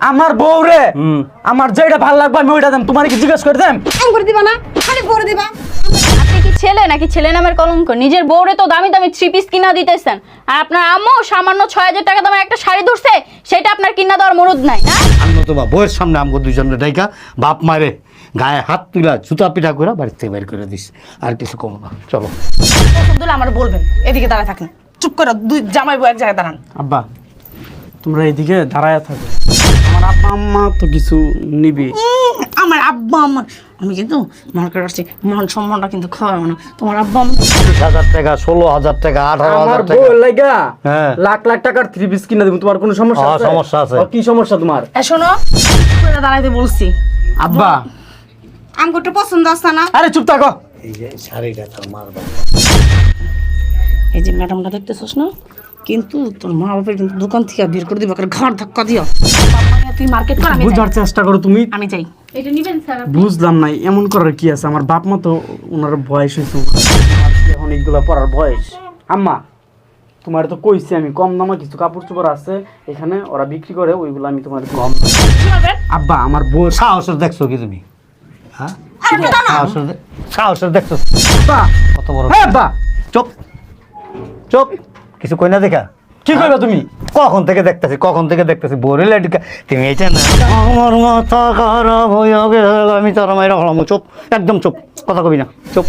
আমার বউ রে। আমার যেটা ভালো লাগবে আমি ওইটা দেম তোমার কি জিজ্ঞেস করে দেম? আম করে দিবা না খালি করে দিবা। আপনি কি ছেলে নাকি ছেলে নামের কলঙ্ক? নিজের বউরে তো দামি দামি থ্রি পিস কিনা দিতেছেন। আর আপনার আম্মু সামান্য ছয় হাজার টাকা দামের একটা শাড়ি ধরছে সেটা আপনার কিনা দেওয়ার মরুদ নাই না? আন্ন তো বা বইয়ের সামনে আমগো দুইজনে ডাইকা বাপ মারে গায়ে হাত তুলা জুতা পিঠা করে থেকে বের করে দিস আর কিছু কম না। চলো। বন্ধুরা আমার বলবেন এদিকে দাঁড়ায় থাকেন। চুপ করে দুই জামাই বউ এক জায়গায় দাঁড়ান। আব্বা তোমরা এইদিকে দাঁড়ায় থাকো। আমার আব্বা আম্মা তো কিছু নিবে। আমার আব্বা আমার আমি কিন্তু মার্কেট আসছি মান সম্মানটা কিন্তু খাওয়াবো না। তোমার আব্বা আম্মা বিশ হাজার টাকা ষোলো হাজার টাকা আঠারো হাজার টাকা। লাগা হ্যাঁ। লাখ লাখ টাকার থ্রি পিস কিনে দেবো। তোমার কোনো সমস্যা হ্যাঁ, আছে? সমস্যা আছে। কি সমস্যা তোমার? এ শোনো দাঁড়াইতে বলছি। আব্বা। আমাকে একটু পছন্দ আসছে না? আরে চুপ থাকো। এই যে শাড়িটা তোর মারবা এই যে ম্যাডামটা দেখতেছস না? কিন্তু তোর মা বাপের কিন্তু দোকান থেকে বের করে দিবা ঘাড় ধাক্কা দিও। তুই মার্কেট কর আমি বুঝার চেষ্টা করো তুমি। আমি যাই। এটা নিবেন স্যার বুঝলাম না এমন করার কি আছে? আমার বাপ মা তো ওনার বয়স হয়েছে এখন এইগুলা পড়ার বয়স। আম্মা তোমার তো কইছি আমি কম দামে কিছু কাপড় চোপড় আছে এখানে ওরা বিক্রি করে ওইগুলো আমি তোমার কম আব্বা আমার বউ সাহসের দেখছ কি তুমি? হ্যাঁ? সাহসের সাহসের দেখছ? কত বড় হ্যাঁ আব্বা। চুপ। চুপ। কিছু কই না দেখা? কি করবে তুমি? কখন থেকে দেখতেছি কখন থেকে দেখতেছি? বোরে লেডিকা তুমি এইটা না আমার মাথা খারাপ হয়ে গেল আমি তোর মাইরা হলাম চুপ একদম চুপ কথা কবি না। চুপ।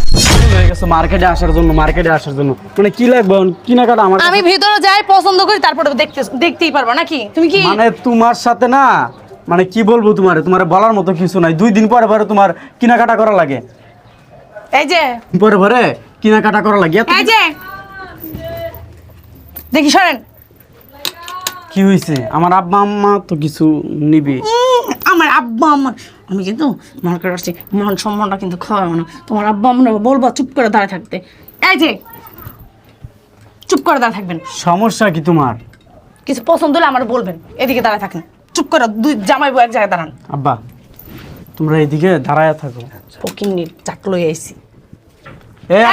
হয়ে গেছে মার্কেটে আসার জন্য মার্কেটে আসার জন্য। মানে কি লাগবে? কেনাকাটা আমার আমি ভিতরে যাই পছন্দ করি তারপরে দেখতে দেখতেই পারবা নাকি? তুমি কি মানে তোমার সাথে না মানে কি বলব তোমার? তোমার বলার মতো কিছু নাই। দুই দিন পরে পরে তোমার কেনাকাটা করা লাগে। এই যে। পরে পরে কেনাকাটা করা লাগে। এই যে। দেখি সরেন। কি হয়েছে আমার আব্বা আম্মা তো কিছু নিবে। আমার আব্বা আমার আমি কিন্তু মার্কেট আসছি মান সম্মানটা কিন্তু খাওয়াবো না তোমার আব্বা আমরা বলবা চুপ করে দাঁড়ায় থাকতে। এই যে চুপ করে দাঁড়ায় থাকবেন। সমস্যা কি তোমার? কিছু পছন্দ হলে আমার বলবেন এদিকে দাঁড়ায় থাকেন। চুপ করে দুই জামাই বউ এক জায়গায় দাঁড়ান। আব্বা তোমরা এদিকে দাঁড়ায় থাকো। ফকিন্নির চাক লই আইছি।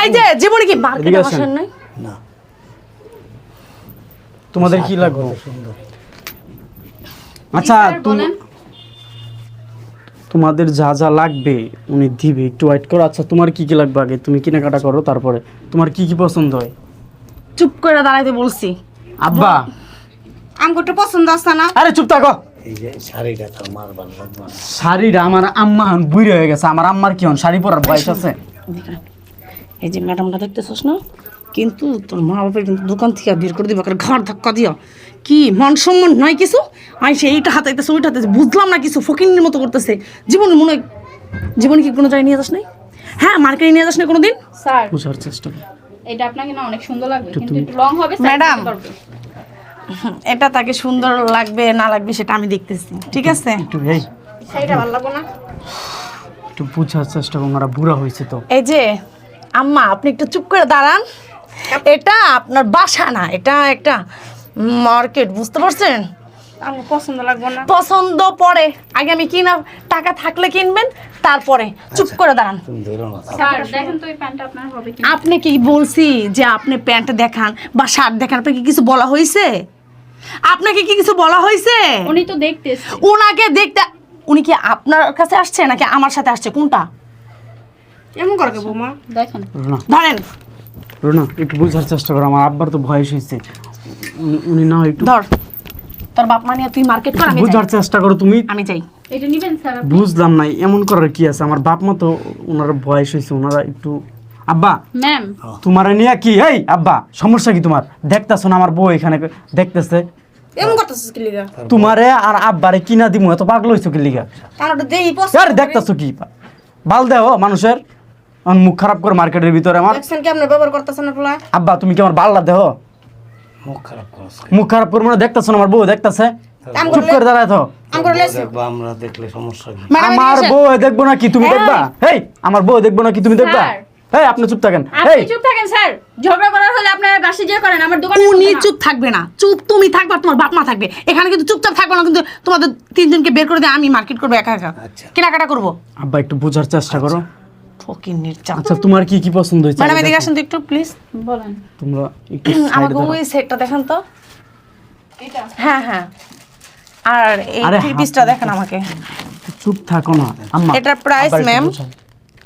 এই যে জীবনে কি মার্কেটে আসেন। বসেন নাই? না। তোমাদের কি লাগবে? আচ্ছা তোমাদের যা যা লাগবে উনি দিবে। একটু ওয়েট করো। আচ্ছা তোমার কি কি লাগবে আগে? তুমি কেনাকাটা করো তারপরে। তোমার কি কি পছন্দ হয়? চুপ করে দাঁড়াইতে বলছি। আব্বা। আমাকে একটু পছন্দ আসছে না? আরে চুপ থাকো। শাড়িটা আমার আম্মা এখন বুড়ি হয়ে গেছে। আমার আম্মার কি হন শাড়ি পরার বয়স আছে? এই যে ম্যাডামটা দেখতেছস না? কিন্তু তোর মা বাপের কিন্তু দোকান থেকে বের করে দিবা ঘাড় ধাক্কা দিও কি মান সম্মান নয় কিছু? আমি সে এইটা হাতাইতেছে ওইটা হাতাইতেছে বুঝলাম না কিছু ফকিনের মতো করতেছে। জীবনে মনে হয় জীবনে কি কোনো জায়গায় নিয়ে যাস নাই? হ্যাঁ মার্কেটে নিয়ে যাস না কোনোদিন? স্যার। বুঝার চেষ্টা করো। এটা আপনাকে না অনেক সুন্দর লাগবে কিন্তু একটু লং হবে ম্যাডাম। এটা তাকে সুন্দর লাগবে না লাগবে সেটা আমি দেখতেছি। ঠিক আছে? একটু এই শাড়িটা ভালো লাগবে না। একটু বুঝার চেষ্টা করো ওরা বুড়া হয়েছে তো। এই যে আম্মা আপনি একটু চুপ করে দাঁড়ান। এটা আপনার বাসা না এটা একটা মার্কেট বুঝতে পারছেন? আমার পছন্দ লাগবে না। পছন্দ পরে। আগে আমি কিনা টাকা থাকলে কিনবেন তারপরে চুপ করে দাঁড়ান। তুমি ধরো না স্যার দেখেন তো এই প্যান্টটা আপনার হবে কি আপনি কি বলছি যে আপনি প্যান্ট দেখান বা শার্ট দেখান আপনাকে কিছু বলা হয়েছে? আপনাকে কি কিছু বলা হয়েছে? উনি তো দেখতে। ওনাকে দেখতে উনি কি আপনার কাছে আসছে নাকি আমার সাথে আসছে? কোনটা? এমন করে বৌমা? দেখেন ধরেন। রোনা একটু বুঝার চেষ্টা করো আমার আব্বার তো বয়স হয়েছে। উনি- না একটু ধর তোর বাপ মা নিয়ে তুই মার্কেট কর আমি। বুঝার চেষ্টা করো তুমি। আমি যাই। এটা নিবেন স্যার বুঝলাম না এমন করার কি আছে? আমার বাপ মা তো ওনার বয়স হয়েছে ওনারা একটু আব্বা ম্যাম। তোমার নিয়ে কি? এই আব্বা সমস্যা কি তোমার? দেখতেছো না আমার বউ এখানে দেখতেছে? এমন করতেছিস কি লিগা? তোমারে আর আব্বারে কিনা দিমু এত পাগল হইছো কি লিগা? আরে দেখতেছো কি? বাল দেও মানুষের। আমার মুখ খারাপ করে মার্কেটের ভিতরে আমার। দেখছেন কি আপনি ব্যবহার করতেছেন না পোলা আব্বা তুমি কি আমার বাল্লা দেহ? মুখ খারাপ করছ মুখ খারাপ করব না দেখতেছো না আমার বউ দেখতেছে? চুপ করে দাঁড়ায় তো দেখব আমরা দেখলে সমস্যা কি? আমার বউ দেখব না কি তুমি দেখবা? হেই আমার বউ দেখব না কি তুমি দেখবা। হেই আপনি চুপ থাকেন। আপনি হেই। চুপ থাকেন স্যার। ঝগড়া করার হলে আপনারা বাসে যে করেন আমার দোকানে উনি চুপ থাকবে না। চুপ তুমি থাকবে তোমার বাপ মা থাকবে। এখানে কিন্তু চুপচাপ থাকবে না কিন্তু তোমাদের তিনজনকে বের করে দিয়ে আমি মার্কেট করব একা একা। আচ্ছা। কেনাকাটা করব। আব্বা একটু বোঝার চেষ্টা করো। ফকির নির্যাতন আচ্ছা তোমার কি কি পছন্দ হয়েছে? ম্যাডাম এদিকে আসেন তো একটু প্লিজ বলেন। তোমরা একটু আমাকে ওই সেটটা দেখান তো। এটা হ্যাঁ হ্যাঁ। আর এই থ্রি পিসটা দেখেন আমাকে। চুপ থাকো না আম্মা। এটার প্রাইস ম্যাম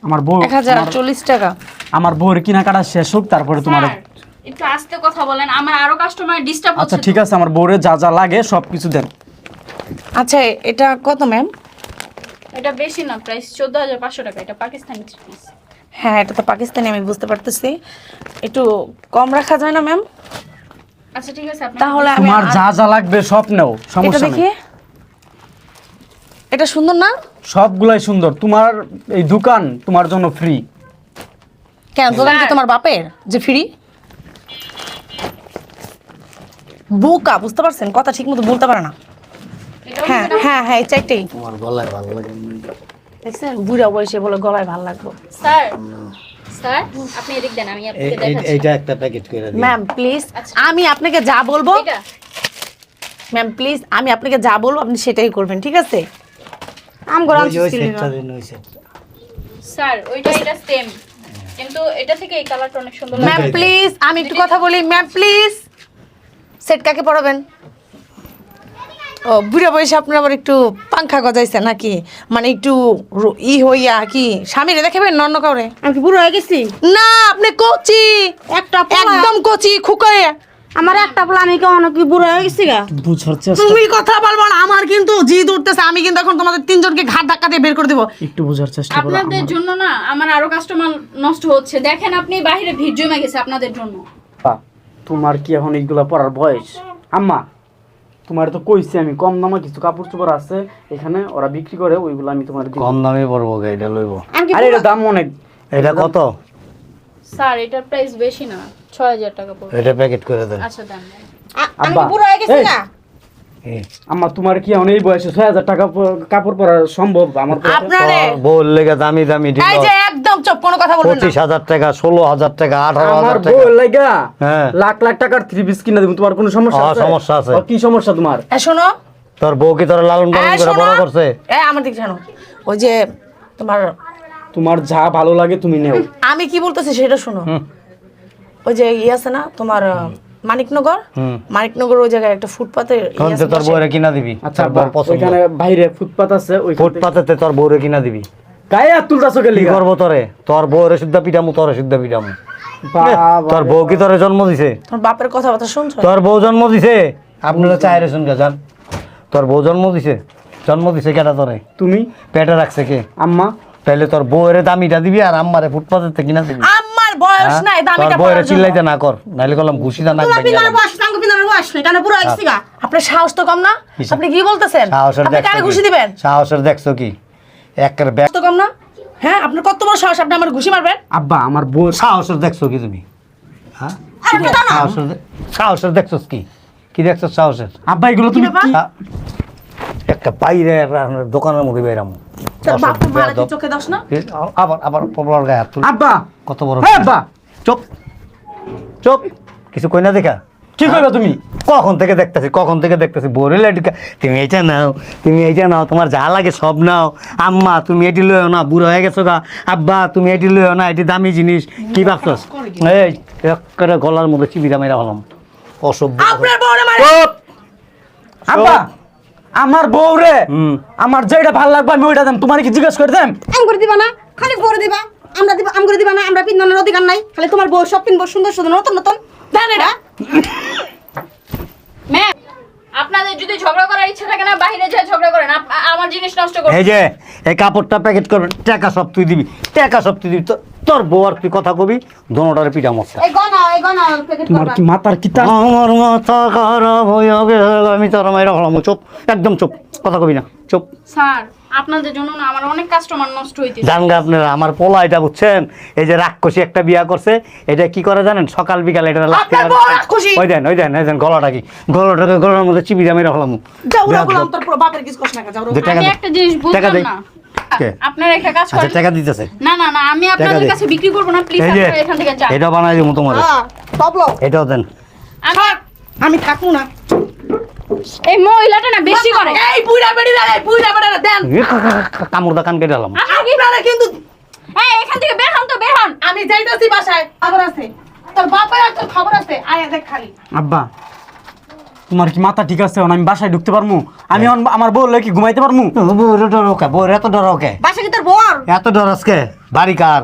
আমার বউ এক হাজার আমার- চল্লিশ টাকা। আমার বউর কেনাকাটা শেষ হোক তারপরে তোমার একটু আস্তে কথা বলেন। আমার আরও কাস্টমার ডিস্টার্ব আচ্ছা ঠিক আছে আমার বউরে যা যা লাগে সব কিছু দেন। আচ্ছা এটা কত ম্যাম। এটা বেশি না প্রাইস চোদ্দ হাজার পাঁচশো টাকা। এটা পাকিস্তানি থ্রি পিস হ্যাঁ এটা তো পাকিস্তানি আমি বুঝতে পারতেছি। একটু কম রাখা যায় না ম্যাম? আচ্ছা ঠিক আছে তাহলে আমি তোমার যা যা লাগবে সব নেও এটা সমস্যা নেই। এটা সুন্দর না? সবগুলাই সুন্দর। তোমার এই দোকান তোমার জন্য ফ্রি কেন দোকান কি তোমার বাপের যে ফ্রি বোকা বুঝতে পারছেন? কথা ঠিক মতো বলতে পারে না। হ্যাঁ হ্যাঁ হ্যাঁ এই চারটেই গলায় ভালো লাগে দেখছেন বুড়া বয়সে বলে গলায় ভালো লাগল স্যার স্যার আপনি এদিক দেন আমি আপনাকে দেখাচ্ছি। এইটা একটা প্যাকেট করে দিন ম্যাম প্লিজ আচ্ছা। আমি আপনাকে যা বলব ম্যাম প্লিজ আমি আপনাকে যা বলব আপনি সেটাই করবেন ঠিক আছে? আম গরম স্যার ওইটা এটা সেম কিন্তু এটা থেকে এই কালারটা অনেক সুন্দর ম্যাম প্লিজ আমি একটু কথা বলি ম্যাম প্লিজ সেট কাকে পড়াবেন? ও বুড়া বয়সে আপনার আবার একটু পাংখা গজাইছে নাকি? মানে একটু ই হইয়া কি স্বামীরে দেখাবেন নন্য কাউরে? আমি কি বুড়ো হয়ে গেছি? না আপনি কচি। একটা একদম কচি খুকায় আমার একটা পোলা আমি কখনো কি বুড়ো হয়ে গেছি গা? বুঝার চেষ্টা তুমি কথা বলব না আমার কিন্তু জিদ উঠতেছে আমি কিন্তু এখন তোমাদের তিনজনকে ঘাট ধাক্কা দিয়ে বের করে দেবো। একটু বোঝার চেষ্টা করো আপনাদের জন্য না আমার আরও কাস্টমার নষ্ট হচ্ছে। দেখেন আপনি বাইরে ভিড় জমে গেছে আপনাদের জন্য। তোমার কি এখন এইগুলা পরার বয়স? আম্মা তোমার তো কইছি আমি কম দামে কিছু কাপড় চোপড় আছে এখানে ওরা বিক্রি করে ওইগুলো আমি তোমার কম দামে পড়ব গো, এটা লইব। আরে এটা দাম অনেক। এটা কত? স্যার এটার প্রাইস বেশি না ছয় হাজার টাকা পড়বে। এটা প্যাকেট করে দেন। আচ্ছা দেন। আমি আব্বা কি হয়ে গেছি না? আম্মা তোমার কি এখন এই বয়সে ছয় হাজার টাকা কাপড় পরা সম্ভব আমার? বউর লেগে দামি দামি এই যে একদম চুপ কোনো কথা বলবেন পঁচিশ না হাজার টাকা ষোলো হাজার টাকা আঠারো আমার হাজার টাকা। বউ লাগা হ্যাঁ। লাখ লাখ টাকার থ্রি পিস কিনে দেবো তোমার কোনো সমস্যা হ্যাঁ, আছে? সমস্যা আছে। ও, কি সমস্যা তোমার? এ শোনো। তোর বউ কি তোর লালন পালন করে শোনো। বড় করছে? এ আমার দিকে শোনো। ওই যে তোমার তোমার যা ভালো লাগে তুমি নেও। আমি কি বলতেছি সেটা শোনো। ওই যে ইয়ে আছে না তোমার আহ, মানিকনগর? হুম। মানিকনগর ওই জায়গায় একটা ফুটপাতে ইয়ে তখন আছে তোর বউরে কিনা দিবি? আচ্ছা তোর বউর আব্বা, পছন্দ। ওইখানে বাইরে ফুটপাত আছে ওই ফুটপাতে তোর বউরে কিনা দিবি। গায়ে হাত তুলতাছো গেলি কি করব তোরে? তোর বউরে শুদ্ধ পিটামু তোরে শুদ্ধ পিটামু। তোর বউ কি তোরে জন্ম দিছে? তোমার বাপের কথাবার্তা শুনছো? তোর বউ জন্ম দিছে? আপনারা চাইরে শুনকে যান। তোর বউ জন্ম দিছে? জন্ম দিছে কেটা তোরে? তুমি? পেটে রাখছে কে? আম্মা? তাহলে তোর বউরে দামিটা দিবি আর আম্মারে ফুটপাতে কিনা দিবি। আমার বয়স হ্যাঁ? নাই তোর দামিটা বউরে পড়ার চিল্লাইতে না কর নাইলে কলম ঘুষিটা না তোমার পিনার বয়স না পিনার বয়স নেই কেন বুড়ো হয়ে। আপনার সাহস তো কম না? আপনি কি বলতেছেন? সাহসের আপনি কানে ঘুষি দিবেন? সাহসের দেখছ কি? একের ব্যাগ সাহস তো কম না? হ্যাঁ আপনার কত বড় সাহস? আপনি আমার ঘুষি মারবেন? আব্বা আমার বউ সাহসের দেখছ কি তুমি? হ্যাঁ? সাহসের দে- সাহসের দেখছোস কি? কি সাহসের? আব্বা এগুলো তুমি সা- একটা বাইরে দোকানের মধ্যে বেরাম আবার আবার পবলার গায়ে আব্বা। কত বড় হ্যাঁ আব্বা। চুপ। চুপ। কিছু কই না দেখা? কি করবে তুমি? কখন থেকে দেখতেছি কখন থেকে দেখতেছি? বোরে লাইটকা তুমি এইটা নাও তুমি এইটা নাও তোমার যা লাগে সব নাও। আম্মা তুমি এটি লইও না বুড়ো হয়ে গেছো গা। আব্বা তুমি এটি লইও না এটি দামি জিনিস। কি ভাবছস? এই একেবারে গলার মধ্যে চিবিরা মেরা হলাম অসভ্য আপনার বউরে মারে। চুপ! আব্বা আমার বউ রে আমার যেটা ভালো লাগবে আমি ওইটা দেন তোমার কি জিজ্ঞেস করে দেন আম করে দিবা না খালি করে দিবা। আমরা দিবা আম করে দিবা না আমরা পিন্দানোর অধিকার নাই। খালি তোমার বউ সব পিনবো সুন্দর সুন্দর নতুন নতুন। দেন এটা ম্যাম আপনাদের যদি ঝগড়া করার ইচ্ছা থাকে না বাইরে যা ঝগড়া করেন আমার জিনিস নষ্ট করবেন এই যে এই কাপড়টা প্যাকেট করবেন টাকা সব তুই দিবি টাকা সব তুই দিবি তো- তোর বউ আর তুই কথা কবি দোনোটার পিঠা এই গনা এই গনা প্যাকেট তোমার করবা। কি মাথার কি তা আমার মাথা খারাপ হয়ে গেল আমি তোর মাইরা হলাম চুপ একদম চুপ কথা কবি না চুপ। স্যার আপনাদের জন্য না আমার অনেক কাস্টমার নষ্ট জানগা আপনারা আমার পোলা এটা বুঝছেন? এই যে রাক্ষসী একটা বিয়া করছে এটা কি করে জানেন? সকাল বিকাল এটা রাক্ষসী? ওই দেন ওই দেন ওই দেন গলাটা কি? গলাটাকে গলার মধ্যে চিবি দামে রাখলাম যাও ওরা বললাম তোর বাপের কিছু কষ্ট না যাও আমি একটা জিনিস বুঝলাম না? আপনারা একটা কাজ আচ্ছা করেন। টাকা দিতেছে। না না না আমি আপনাদের কাছে বিক্রি করব না প্লিজ আপনারা এখান থেকে যান। এটা বানাই দিব তোমার হ্যাঁ এটাও দেন। আমি থাকব না। এই মহিলাটা না বেশি করে। এই বুইড়া বেড়ি দাঁড়ায় এই বুইড়া বেড়া দেন। কামড় দা কান কেটে দিলাম। আপনারা কিন্তু এই এখান থেকে বের হন তো বের হন। আমি যাইতাছি বাসায়। খবর আছে। তোর বাপের আর তোর খবর আছে। আয় দেখ খালি। আব্বা তোমার কি মাথা ঠিক আছে? আমি বাসায় ঢুকতে পারব আমি এখন আমার বউ কি ঘুমাইতে পারব বউরে ডরো কে বউরে এত ডরো কে বাসা কি তোর বর এত ডরস কে বাড়ি কার?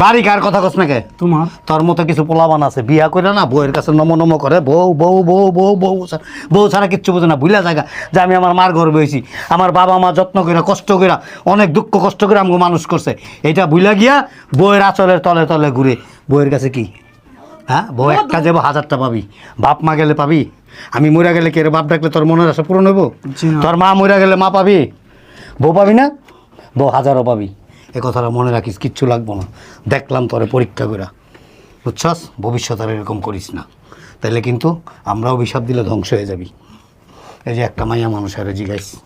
বাড়ি কার কথা কস না কে তোমার? তোর মতো কিছু পোলাবান আছে বিয়া করে না বউয়ের কাছে নম নম করে বউ বউ বউ বউ বউ বউ ছাড়া কিচ্ছু বোঝে না ভুলা জায়গা যে আমি আমার মার ঘর বইছি আমার বাবা মা যত্ন করে কষ্ট করে অনেক দুঃখ কষ্ট করে আমাকে মানুষ করছে। এটা ভুলা গিয়া বউয়ের আচলের তলে তলে ঘুরে বউয়ের কাছে কি? হ্যাঁ বউ একটা যাব হাজারটা পাবি। বাপ মা গেলে পাবি। আমি মরে গেলে কে রে বাপ ডাকলে তোর মনের আশা পূরণ হইব? তোর মা মরে গেলে মা পাবি? বউ পাবি না? বউ হাজারও পাবি। এ কথাটা মনে রাখিস, কিচ্ছু লাগবো না। দেখলাম তোরে পরীক্ষা করে বুঝছস? ভবিষ্যৎ আর এরকম করিস না। তাহলে কিন্তু আমরাও অভিশাপ দিলে ধ্বংস হয়ে যাবি। এই যে একটা মাইয়া মানুষ আরে জিগাইস।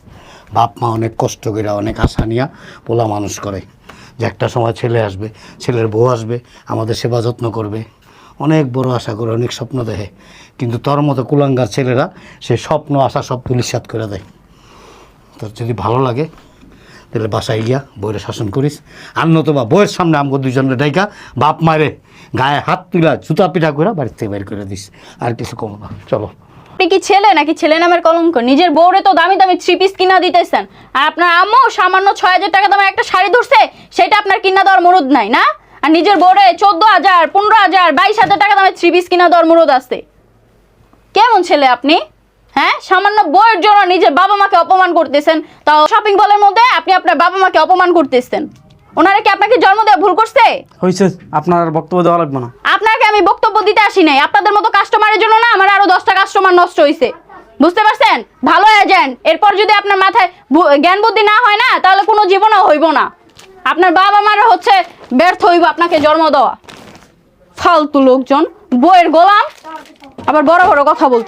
বাপ মা অনেক কষ্ট করে অনেক আশা নিয়া পোলা মানুষ করে। যে একটা সময় ছেলে আসবে, ছেলের বউ আসবে, আমাদের সেবা যত্ন করবে। অনেক বড় আশা করে, অনেক স্বপ্ন দেখে। কিন্তু তোর মতো কুলাঙ্গার ছেলেরা সে স্বপ্ন, আশা সব তুলিসাত করে দেয়। তোর যদি ভালো লাগে তাহলে বাসায় গিয়া বইয়ের শাসন করিস। আর নতুবা বইয়ের সামনে আমাকে দুজনের ডাইকা বাপ মারে গায়ে হাত তুলা জুতা পিঠা করে বাড়ির থেকে বের করে দিস। আর কিছু কম না। চলো। কি ছেলে নাকি ছেলে নামের কলঙ্ক? নিজের বউরে তো দামি দামি থ্রি পিস কিনা দিতেছেন। আর আপনার আম্মু সামান্য ছয় হাজার টাকা দামে একটা শাড়ি ধরছে, সেটা আপনার কিনা দেওয়ার মরুদ নাই, না? আর নিজের বউরে চোদ্দ হাজার, পনেরো হাজার, বাইশ হাজার টাকা দামে থ্রি পিস কিনা দেওয়ার মরুদ আছে। কেমন ছেলে আপনি? হ্যাঁ? সামান্য বইয়ের জন্য নিজের বাবা মাকে অপমান করতেছেন। তাও শপিং মলের মধ্যে আপনি আপনার বাবা মাকে অপমান করতেছেন। ওনারা কি আপনাকে জন্ম দেওয়া ভুল করছে? হয়েছে আপনার বক্তব্য দেওয়া লাগবে না। আপনাকে আমি বক্তব্য দিতে আসি নাই। আপনাদের মতো কাস্টমারের জন্য না আমার আরও দশটা কাস্টমার নষ্ট হয়েছে বুঝতে পারছেন? ভালো এজেন্ট এরপর যদি আপনার মাথায় জ্ঞান বুদ্ধি না হয় না তাহলে কোনো জীবনও হইব না। আপনার বাবা মার হচ্ছে ব্যর্থ হইব আপনাকে জন্ম দেওয়া। ফালতু লোকজন বইয়ের গোলাম। আবার বড় বড় কথা বলতে